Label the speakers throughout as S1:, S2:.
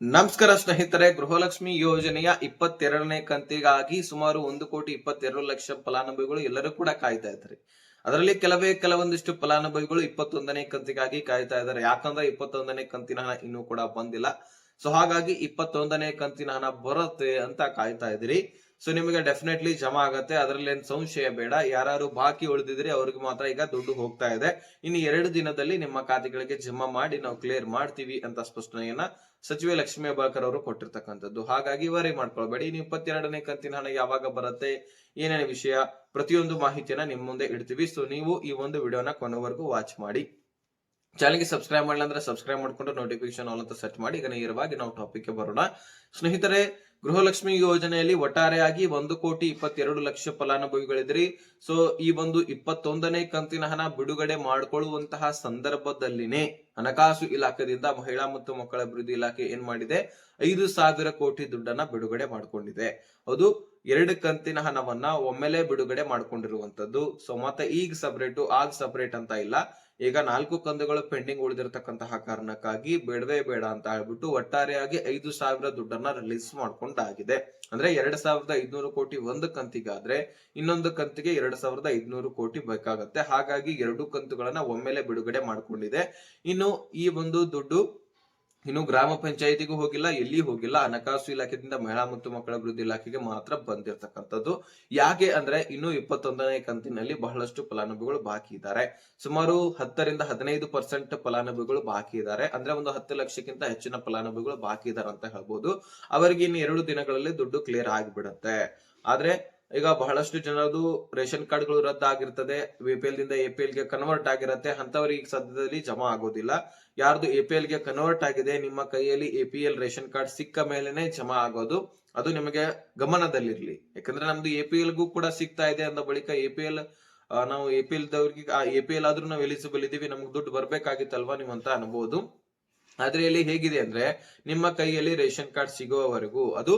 S1: ನಮಸ್ಕಾರ ಸ್ನೇಹಿತರೆ, ಗೃಹಲಕ್ಷ್ಮಿ ಯೋಜನೆಯ ಇಪ್ಪತ್ತೆರಡನೇ ಕಂತಿಗಾಗಿ ಸುಮಾರು ಒಂದು ಕೋಟಿ ಇಪ್ಪತ್ತೆರಡು ಲಕ್ಷ ಫಲಾನುಭವಿಗಳು ಎಲ್ಲರೂ ಕೂಡ ಕಾಯ್ತಾ ಇದ್ದಾರೆ. ಅದರಲ್ಲಿ ಕೆಲವೇ ಕೆಲವೊಂದಿಷ್ಟು ಫಲಾನುಭವಿಗಳು ಇಪ್ಪತ್ತೊಂದನೇ ಕಂತಿಗಾಗಿ ಕಾಯ್ತಾ ಇದ್ದಾರೆ. ಯಾಕಂದ್ರೆ ಇಪ್ಪತ್ತೊಂದನೇ ಕಂತಿನ ಇನ್ನೂ ಕೂಡ ಬಂದಿಲ್ಲ. ಸೊ ಹಾಗಾಗಿ ಇಪ್ಪತ್ತೊಂದನೇ ಕಂತಿನ ಹಣ ಬರುತ್ತೆ ಅಂತ ಕಾಯ್ತಾ ಇದ್ದೀರಿ. ಸೊ ನಿಮಗೆ ಡೆಫಿನೆಟ್ಲಿ ಜಮಾ ಆಗತ್ತೆ. ಅದರಲ್ಲಿ ಏನ್ ಸಂಶಯ ಬೇಡ. ಯಾರು ಬಾಕಿ ಉಳಿದಿದ್ರೆ ಅವ್ರಿಗೆ ಮಾತ್ರ ಈಗ ದುಡ್ಡು ಹೋಗ್ತಾ ಇದೆ. ಇನ್ನು ಎರಡು ದಿನದಲ್ಲಿ ನಿಮ್ಮ ಖಾತೆಗಳಿಗೆ ಜಮಾ ಮಾಡಿ ನಾವು ಕ್ಲಿಯರ್ ಮಾಡ್ತೀವಿ ಅಂತ ಸ್ಪಷ್ಟನೆಯನ್ನ ಸಚಿವೆ ಲಕ್ಷ್ಮೀ ಹೆಬ್ಬಾಳ್ಕರ್ ಅವರು ಕೊಟ್ಟಿರ್ತಕ್ಕಂಥದ್ದು. ಹಾಗಾಗಿ ವರಿ ಮಾಡ್ಕೊಳ್ಬೇಡಿ. ಇನ್ನು ಇಪ್ಪತ್ತೆರಡನೇ ಕಂತಿನ ಹಣ ಯಾವಾಗ ಬರುತ್ತೆ, ಏನೇನು ವಿಷಯ, ಪ್ರತಿಯೊಂದು ಮಾಹಿತಿಯನ್ನ ನಿಮ್ಮ ಮುಂದೆ ಇಡ್ತೀವಿ. ಸೊ ನೀವು ಈ ಒಂದು ವಿಡಿಯೋನ ಕೊನೆವರೆಗೂ ವಾಚ್ ಮಾಡಿ. ಚಾನಲ್ಗೆ ಸಬ್ಸ್ಕ್ರೈಬ್ ಮಾಡಿಲ್ಲ ಅಂದ್ರೆ ಸಬ್ಸ್ಕ್ರೈಬ್ ಮಾಡ್ಕೊಂಡು ನೋಟಿಫಿಕೇಶನ್ ಆಲ್ ಅಂತ ಸರ್ಚ್ ಮಾಡಿ. ಈಗ ನೇರವಾಗಿ ನಾವು ಟಾಪಿಕ್ ಬರೋಣ. ಸ್ನೇಹಿತರೆ, ಗೃಹಲಕ್ಷ್ಮಿ ಯೋಜನೆಯಲ್ಲಿ ಒಟ್ಟಾರೆಯಾಗಿ ಒಂದು ಕೋಟಿ ಇಪ್ಪತ್ತೆರಡು ಲಕ್ಷ ಫಲಾನುಭವಿಗಳಿದ್ರಿ. ಸೊ ಈ ಒಂದು ಇಪ್ಪತ್ತೊಂದನೇ ಕಂತಿನ ಹಣ ಬಿಡುಗಡೆ ಮಾಡಿಕೊಳ್ಳುವಂತಹ ಸಂದರ್ಭದಲ್ಲಿನೇ ಹಣಕಾಸು ಇಲಾಖೆಯಿಂದ ಮಹಿಳಾ ಮತ್ತು ಮಕ್ಕಳ ಅಭಿವೃದ್ಧಿ ಇಲಾಖೆ ಏನ್ ಮಾಡಿದೆ? ಐದು ಸಾವಿರ ಕೋಟಿ ದುಡ್ಡನ್ನ ಬಿಡುಗಡೆ ಮಾಡಿಕೊಂಡಿದೆ. ಅದು ಎರಡು ಕಂತಿನ ಹಣವನ್ನ ಒಮ್ಮೆಲೆ ಬಿಡುಗಡೆ ಮಾಡ್ಕೊಂಡಿರುವಂತದ್ದು ಸೊ ಮತ್ತೆ ಈಗ ಸಪರೇಟ್ ಆಗ ಸಪರೇಟ್ ಅಂತ ಇಲ್ಲ. ಈಗ ನಾಲ್ಕು ಕಂದುಗಳು ಪೆಂಡಿಂಗ್ ಉಳಿದಿರತಕ್ಕಂತಹ ಕಾರಣಕ್ಕಾಗಿ ಬೇಡವೇ ಬೇಡ ಅಂತ ಹೇಳ್ಬಿಟ್ಟು ಒಟ್ಟಾರೆಯಾಗಿ ಐದು ಸಾವಿರ ದುಡ್ಡನ್ನ ರಿಲೀಸ್ ಮಾಡ್ಕೊಂಡಾಗಿದೆ. ಅಂದ್ರೆ ಎರಡ್ ಸಾವಿರದ ಐದ್ನೂರು ಕೋಟಿ ಒಂದು ಕಂತಿಗಾದ್ರೆ ಇನ್ನೊಂದು ಕಂತಿಗೆ ಎರಡ್ ಸಾವಿರದ ಐದ್ನೂರು ಕೋಟಿ ಬೇಕಾಗತ್ತೆ. ಹಾಗಾಗಿ ಎರಡು ಕಂತುಗಳನ್ನ ಒಮ್ಮೆಲೆ ಬಿಡುಗಡೆ ಮಾಡ್ಕೊಂಡಿದೆ. ಇನ್ನು ಈ ಒಂದು ದುಡ್ಡು ಇನ್ನು ಗ್ರಾಮ ಪಂಚಾಯತಿಗೂ ಹೋಗಿಲ್ಲ ಎಲ್ಲಿ ಹೋಗಿಲ್ಲ. ಹಣಕಾಸು ಇಲಾಖೆಯಿಂದ ಮಹಿಳಾ ಮತ್ತು ಮಕ್ಕಳ ಅಭಿವೃದ್ಧಿ ಇಲಾಖೆಗೆ ಮಾತ್ರ ಬಂದಿರತಕ್ಕಂಥದ್ದು. ಯಾಕೆ ಅಂದ್ರೆ ಇನ್ನು ಇಪ್ಪತ್ತೊಂದನೇ ಕಂತಿನಲ್ಲಿ ಬಹಳಷ್ಟು ಫಲಾನುಭವಿಗಳು ಬಾಕಿ ಇದ್ದಾರೆ. ಸುಮಾರು ಹತ್ತರಿಂದ ಹದಿನೈದು ಪರ್ಸೆಂಟ್ ಫಲಾನುಭವಿಗಳು ಬಾಕಿ ಇದ್ದಾರೆ. ಅಂದ್ರೆ ಒಂದು ಹತ್ತು ಲಕ್ಷಕ್ಕಿಂತ ಹೆಚ್ಚಿನ ಫಲಾನುಭವಿಗಳು ಬಾಕಿ ಇದ್ದಾರೆ ಅಂತ ಹೇಳ್ಬೋದು. ಅವರಿಗೆ ಇನ್ನು ಎರಡು ದಿನಗಳಲ್ಲಿ ದುಡ್ಡು ಕ್ಲಿಯರ್ ಆಗಿಬಿಡುತ್ತೆ. ಆದ್ರೆ ಈಗ ಬಹಳಷ್ಟು ಜನರದು ರೇಷನ್ ಕಾರ್ಡ್ಗಳು ರದ್ದಾಗಿರ್ತದೆ. ಎಲ್ ದಿಂದ ಎಪಿಎಲ್ಗೆ ಕನ್ವರ್ಟ್ ಆಗಿರುತ್ತೆ. ಅಂತವರಿಗೆ ಸದ್ಯದಲ್ಲಿ ಜಮಾ ಆಗೋದಿಲ್ಲ. ಯಾರ್ದು ಎಪಿಎಲ್ಗೆ ಕನ್ವರ್ಟ್ ಆಗಿದೆ, ನಿಮ್ಮ ಕೈಯಲ್ಲಿ A P L ration card ಸಿಕ್ಕ ಮೇಲೆನೆ ಜಮಾ ಆಗೋದು. ಅದು ನಿಮಗೆ ಗಮನದಲ್ಲಿರ್ಲಿ. ಯಾಕಂದ್ರೆ ನಮ್ದು ಎ ಎಪಿಎಲ್ ಗೂ ಕೂಡ ಸಿಗ್ತಾ ಇದೆ ಅಂದ ಬಳಿಕ ಎ ಪಿ ಎಲ್ ನಾವು ಎ ಪಿ ಎಪಿಎಲ್ ದವ್ರಿಗೆ ಎಪಿಎಲ್ ಆದ್ರೂ ನಾವು ಎಲಿಜಿಬಲ್ ಇದೀವಿ ನಮ್ಗೆ ದುಡ್ಡು ಬರ್ಬೇಕಾಗಿತ್ತಲ್ವಾ ನೀವು ಅಂತ ಅನ್ಬೋದು. ಆದ್ರೆ ಇಲ್ಲಿ ಹೇಗಿದೆ ಅಂದ್ರೆ, ನಿಮ್ಮ ಕೈಯಲ್ಲಿ ರೇಷನ್ ಕಾರ್ಡ್ ಸಿಗುವವರೆಗೂ ಅದು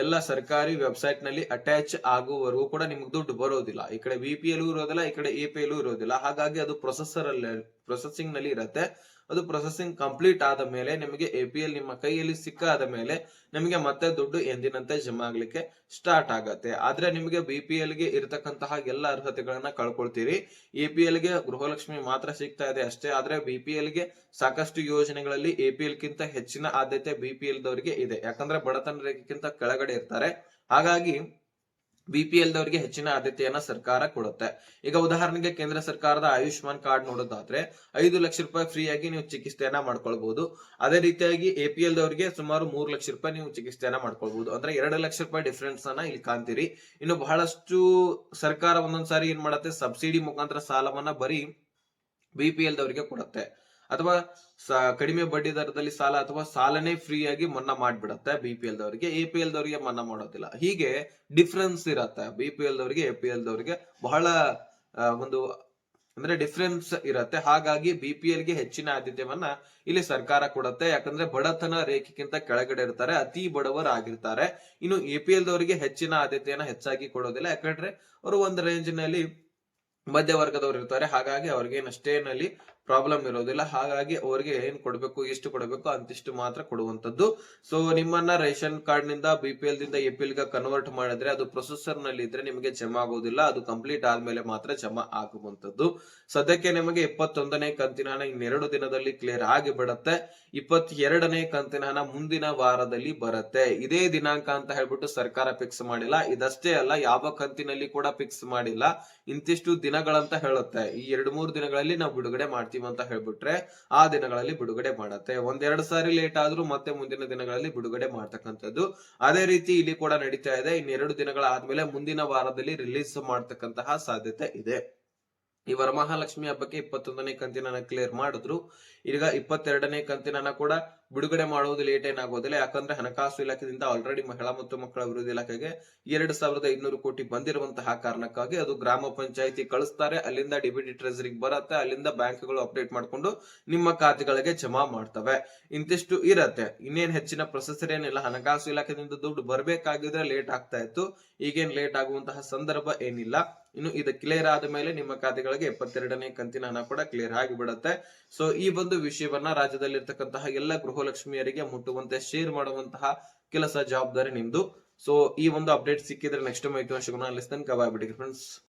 S1: ಎಲ್ಲ ಸರ್ಕಾರಿ ವೆಬ್ಸೈಟ್ನಲ್ಲಿ ಅಟ್ಯಾಚ್ ಆಗುವವರೆಗೂ ಕೂಡ ನಿಮ್ಗೆ ದುಡ್ಡು ಬರೋದಿಲ್ಲ. ಈ ಕಡೆ ಬಿ ಪಿ ಎಲ್ ಇರೋದಿಲ್ಲ, ಈ ಕಡೆ ಎ ಪಿ ಎಲ್ ಇರೋದಿಲ್ಲ. ಹಾಗಾಗಿ ಅದು ಪ್ರೊಸೆಸರ್ ಅಲ್ಲಿ ಪ್ರೊಸೆಸಿಂಗ್ನಲ್ಲಿ ಇರುತ್ತೆ. ಅದು ಪ್ರೊಸೆಸಿಂಗ್ ಕಂಪ್ಲೀಟ್ ಆದ ಮೇಲೆ ನಿಮಗೆ ಎ ಪಿ ಎಲ್ ನಿಮ್ಮ ಕೈಯಲ್ಲಿ ಸಿಕ್ಕಾದ ಮೇಲೆ ನಿಮಗೆ ಮತ್ತೆ ದುಡ್ಡು ಎಂದಿನಂತೆ ಜಮಾ ಆಗ್ಲಿಕ್ಕೆ ಸ್ಟಾರ್ಟ್ ಆಗತ್ತೆ. ಆದ್ರೆ ನಿಮಗೆ ಬಿ ಪಿ ಎಲ್ಗೆ ಇರತಕ್ಕಂತಹ ಎಲ್ಲ ಅರ್ಹತೆಗಳನ್ನ ಕಳ್ಕೊಳ್ತೀರಿ. ಎ ಪಿ ಎಲ್ಗೆ ಗೃಹಲಕ್ಷ್ಮಿ ಮಾತ್ರ ಸಿಗ್ತಾ ಇದೆ ಅಷ್ಟೇ. ಆದ್ರೆ ಬಿ ಪಿ ಎಲ್ಗೆ ಸಾಕಷ್ಟು ಯೋಜನೆಗಳಲ್ಲಿ ಎ ಪಿ ಎಲ್ ಗಿಂತ ಹೆಚ್ಚಿನ ಆದ್ಯತೆ ಬಿ ಪಿ ಎಲ್ ದವರಿಗೆ ಇದೆ. ಯಾಕಂದ್ರೆ ಬಡತನ ರೇಖೆಗಿಂತ ಕೆಳಗಡೆ ಇರ್ತಾರೆ. ಹಾಗಾಗಿ ಬಿಪಿಎಲ್ ದವರಿಗೆ ಹೆಚ್ಚಿನ ಆದ್ಯತೆಯನ್ನ ಸರ್ಕಾರ ಕೊಡುತ್ತೆ. ಈಗ ಉದಾಹರಣೆಗೆ ಕೇಂದ್ರ ಸರ್ಕಾರದ ಆಯುಷ್ಮಾನ್ ಕಾರ್ಡ್ ನೋಡೋದಾದ್ರೆ ಐದು ಲಕ್ಷ ರೂಪಾಯಿ ಫ್ರೀ ಆಗಿ ನೀವು ಚಿಕಿತ್ಸೆಯನ್ನ ಮಾಡ್ಕೊಳ್ಬಹುದು ಅದೇ ರೀತಿಯಾಗಿ ಎ ಪಿ ಎಲ್ ದವರಿಗೆ ಸುಮಾರು ಮೂರು ಲಕ್ಷ ರೂಪಾಯಿ ನೀವು ಚಿಕಿತ್ಸೆಯನ್ನ ಮಾಡ್ಕೊಳ್ಬಹುದು ಅಂದ್ರೆ ಎರಡು ಲಕ್ಷ ರೂಪಾಯಿ ಡಿಫ್ರೆನ್ಸ್ ಅನ್ನ ಇಲ್ಲಿ ಕಾಣ್ತೀರಿ. ಇನ್ನು ಬಹಳಷ್ಟು ಸರ್ಕಾರ ಒಂದೊಂದ್ಸಾರಿ ಏನ್ ಮಾಡುತ್ತೆ? ಸಬ್ಸಿಡಿ ಮುಖಾಂತರ ಸಾಲವನ್ನ ಬರೀ ಬಿಪಿಎಲ್ ದವರಿಗೆ ಕೊಡುತ್ತೆ. ಅಥವಾ ಕಡಿಮೆ ಬಡ್ಡಿ ದರದಲ್ಲಿ ಸಾಲ ಅಥವಾ ಸಾಲನೇ ಫ್ರೀ ಆಗಿ ಮನ್ನಾ ಮಾಡ್ಬಿಡತ್ತೆ ಬಿ ಪಿ ಎಲ್ ದವರಿಗೆ. ಎ ಪಿ ಎಲ್ ದವರಿಗೆ ಮನ್ನಾ ಮಾಡೋದಿಲ್ಲ. ಹೀಗೆ ಡಿಫ್ರೆನ್ಸ್ ಇರತ್ತೆ. ಬಿ ಪಿ ಎಲ್ ದವರಿಗೆ ಎ ಪಿ ಎಲ್ ದವರಿಗೆ ಬಹಳ ಒಂದು, ಅಂದ್ರೆ ಡಿಫ್ರೆನ್ಸ್ ಇರತ್ತೆ. ಹಾಗಾಗಿ ಬಿ ಪಿ ಎಲ್ಗೆ ಹೆಚ್ಚಿನ ಆದ್ಯತೆಯನ್ನ ಇಲ್ಲಿ ಸರ್ಕಾರ ಕೊಡುತ್ತೆ. ಯಾಕಂದ್ರೆ ಬಡತನ ರೇಖೆಗಿಂತ ಕೆಳಗಡೆ ಇರ್ತಾರೆ, ಅತಿ ಬಡವರಾಗಿರ್ತಾರೆ ಇನ್ನು ಎ ಪಿ ಎಲ್ ದವರಿಗೆ ಹೆಚ್ಚಿನ ಆದ್ಯತೆಯನ್ನ ಹೆಚ್ಚಾಗಿ ಕೊಡೋದಿಲ್ಲ. ಯಾಕಂದ್ರೆ ಅವರು ಒಂದು ರೇಂಜ್ನಲ್ಲಿ ಮಧ್ಯವರ್ಗದವ್ರು ಇರ್ತಾರೆ. ಹಾಗಾಗಿ ಅವ್ರಿಗೆ ಅಷ್ಟೇನಲ್ಲಿ ಪ್ರಾಬ್ಲಮ್ ಇರೋದಿಲ್ಲ. ಹಾಗಾಗಿ ಅವರಿಗೆ ಏನ್ ಕೊಡಬೇಕು, ಎಷ್ಟು ಕೊಡಬೇಕು ಅಂತಿಷ್ಟು ಮಾತ್ರ ಕೊಡುವಂತದ್ದು ಸೊ ನಿಮ್ಮನ್ನ ರೇಷನ್ ಕಾರ್ಡ್ನಿಂದ ಬಿ ಪಿ ಎಲ್ ದಿಂದ ಎ ಪಿ ಗೆ ಕನ್ವರ್ಟ್ ಮಾಡಿದ್ರೆ ಅದು ಪ್ರೊಸೆಸರ್ನಲ್ಲಿ ಇದ್ರೆ ನಿಮಗೆ ಜಮಾ ಆಗೋದಿಲ್ಲ. ಅದು ಕಂಪ್ಲೀಟ್ ಆದ್ಮೇಲೆ ಮಾತ್ರ ಜಮಾ ಆಗುವಂತದ್ದು ಸದ್ಯಕ್ಕೆ ನಿಮಗೆ ಇಪ್ಪತ್ತೊಂದನೇ ಕಂತಿನ ಹಣ ಇನ್ನೆರಡು ದಿನದಲ್ಲಿ ಕ್ಲಿಯರ್ ಆಗಿ ಬಿಡುತ್ತೆ ಇಪ್ಪತ್ತೆರಡನೇ ಕಂತಿನ ಹಣ ಮುಂದಿನ ವಾರದಲ್ಲಿ ಬರುತ್ತೆ. ಇದೇ ದಿನಾಂಕ ಅಂತ ಹೇಳ್ಬಿಟ್ಟು ಸರ್ಕಾರ ಫಿಕ್ಸ್ ಮಾಡಿಲ್ಲ. ಇದಷ್ಟೇ ಅಲ್ಲ, ಯಾವ ಕಂತಿನಲ್ಲಿ ಕೂಡ ಫಿಕ್ಸ್ ಮಾಡಿಲ್ಲ. ಇಂತಿಷ್ಟು ದಿನಗಳಂತ ಹೇಳುತ್ತೆ. ಈ ಎರಡು ಮೂರು ದಿನಗಳಲ್ಲಿ ನಾವು ಬಿಡುಗಡೆ ಮಾಡ್ತೀವಿ. ಅಂತ ಹೇಳ್ಬಿಟ್ರೆ ಆ ದಿನಗಳಲ್ಲಿ ಬಿಡುಗಡೆ ಮಾಡತ್ತೆ. ಒಂದೆರಡು ಸಾರಿ ಲೇಟ್ ಆದ್ರೂ ಮತ್ತೆ ಮುಂದಿನ ದಿನಗಳಲ್ಲಿ ಬಿಡುಗಡೆ ಮಾಡ್ತಕ್ಕಂಥದ್ದು. ಅದೇ ರೀತಿ ಇಲ್ಲಿ ಕೂಡ ನಡೀತಾ ಇದೆ. ಇನ್ನೆರಡು ದಿನಗಳ ಆದ್ಮೇಲೆ ಮುಂದಿನ ವಾರದಲ್ಲಿ ರಿಲೀಸ್ ಮಾಡ್ತಕ್ಕಂತಹ ಸಾಧ್ಯತೆ ಇದೆ. ಈ ವರಮಹಾಲಕ್ಷ್ಮಿ ಹಬ್ಬಕ್ಕೆ ಇಪ್ಪತ್ತೊಂದನೇ ಕಂತಿನ ಕ್ಲಿಯರ್ ಮಾಡಿದ್ರು. ಈಗ ಇಪ್ಪತ್ತೆರಡನೇ ಕಂತಿನ ಕೂಡ ಬಿಡುಗಡೆ ಮಾಡುವುದು ಲೇಟ್ ಏನಾಗೋದಿಲ್ಲ. ಯಾಕಂದ್ರೆ ಹಣಕಾಸು ಇಲಾಖೆಯಿಂದ ಆಲ್ರೆಡಿ ಮಹಿಳಾ ಮತ್ತು ಮಕ್ಕಳ ಅಭಿವೃದ್ಧಿ ಇಲಾಖೆಗೆ ಎರಡ್ ಸಾವಿರದ ಐನೂರು ಕೋಟಿ ಬಂದಿರುವಂತಹ ಕಾರಣಕ್ಕಾಗಿ ಅದು ಗ್ರಾಮ ಪಂಚಾಯತಿ ಕಳಿಸ್ತಾರೆ. ಅಲ್ಲಿಂದ ಡಿಬಿಟಿ ಟ್ರೆಸರಿಗೆ ಬರುತ್ತೆ. ಅಲ್ಲಿಂದ ಬ್ಯಾಂಕ್ಗಳು ಅಪ್ಡೇಟ್ ಮಾಡ್ಕೊಂಡು ನಿಮ್ಮ ಖಾತೆಗಳಿಗೆ ಜಮಾ ಮಾಡ್ತವೆ. ಇಂತಿಷ್ಟು ಇರತ್ತೆ. ಇನ್ನೇನ್ ಹೆಚ್ಚಿನ ಪ್ರೊಸೆಸರ್ ಏನಿಲ್ಲ. ಹಣಕಾಸು ಇಲಾಖೆಯಿಂದ ದುಡ್ಡು ಬರಬೇಕಾಗಿದ್ರೆ ಲೇಟ್ ಆಗ್ತಾ ಇತ್ತು. ಈಗೇನ್ ಲೇಟ್ ಆಗುವಂತಹ ಸಂದರ್ಭ ಏನಿಲ್ಲ. ಇನ್ನು ಇದು ಕ್ಲಿಯರ್ ಆದ ಮೇಲೆ ನಿಮ್ಮ ಖಾತೆಗಳಿಗೆ ಎಪ್ಪತ್ತೆರಡನೇ ಕಂತಿನ ಹಣ ಕೂಡ ಕ್ಲಿಯರ್ ಆಗಿ ಬಿಡುತ್ತೆ ಸೊ ಈ ಒಂದು ವಿಷಯವನ್ನ ರಾಜ್ಯದಲ್ಲಿ ಇರ್ತಕ್ಕಂತಹ ಎಲ್ಲ ಗೃಹಲಕ್ಷ್ಮಿಯರಿಗೆ ಮುಟ್ಟುವಂತೆ ಶೇರ್ ಮಾಡುವಂತಹ ಕೆಲಸ ಜವಾಬ್ದಾರಿ ನಿಮ್ದು. ಸೊ ಈ ಒಂದು ಅಪ್ಡೇಟ್ ಸಿಕ್ಕಿದ್ರೆ ನೆಕ್ಸ್ಟ್ ಮೈತ್ರಿ ತನಕ ಬಾಯ್ ಬಿಡಿ ಫ್ರೆಂಡ್ಸ್